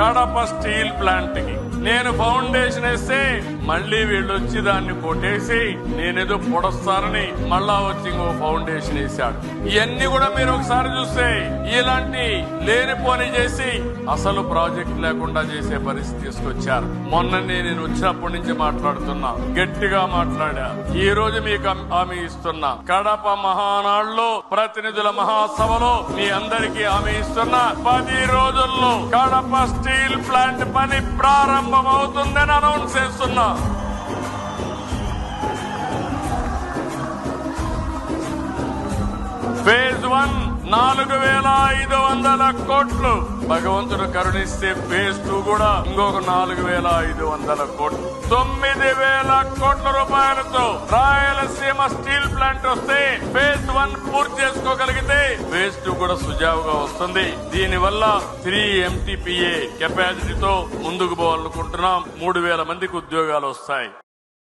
Kadapa steel ప్లాంట్కి నేను foundation వేస్తే మళ్ళీ వీళ్ళు వచ్చి దాన్ని కొట్టేసి నేనేదో పొడస్తారని మళ్ళా వచ్చి ఇంకో ఫౌండేషన్ వేశాడు ఇవన్నీ కూడా మీరు ఒకసారి చూస్తే ఇలాంటి లేనిపోని చేసి అసలు ప్రాజెక్ట్ లేకుండా చేసే పరిస్థితి తీసుకొచ్చారు. మొన్ననే నేను వచ్చినప్పటి నుంచి మాట్లాడుతున్నా గట్టిగా మాట్లాడా. ఈ రోజు మీకు హామీ ఇస్తున్నా. కడప మహానాడులో ప్రతినిధుల మహాసభలో మీ అందరికీ హామీ ఇస్తున్నా. పది రోజుల్లో కడప స్టీల్ ప్లాంట్ పని ప్రారంభమవుతుందని అనౌన్స్ చేస్తున్నా. ఫేజ్ వన్ నాలుగు వేల ఐదు వందల కోట్లు. భగవంతుడు కరుణిస్తే ఫేజ్ టూ కూడా ఇంకొక నాలుగు వేల ఐదు వందల కోట్లు. తొమ్మిది వేల కోట్ల రూపాయలతో రాయలసీమ స్టీల్ ప్లాంట్ వస్తే ఫేజ్ వన్ పూర్తి చేసుకోగలిగితే ఫేజ్ టూ కూడా సుజావుగా వస్తుంది. దీని వల్ల త్రీ ఎంటీపీఏ కెపాసిటీతో ముందుకు పోవాలనుకుంటున్నాం. మూడు వేల మందికి ఉద్యోగాలు వస్తాయి.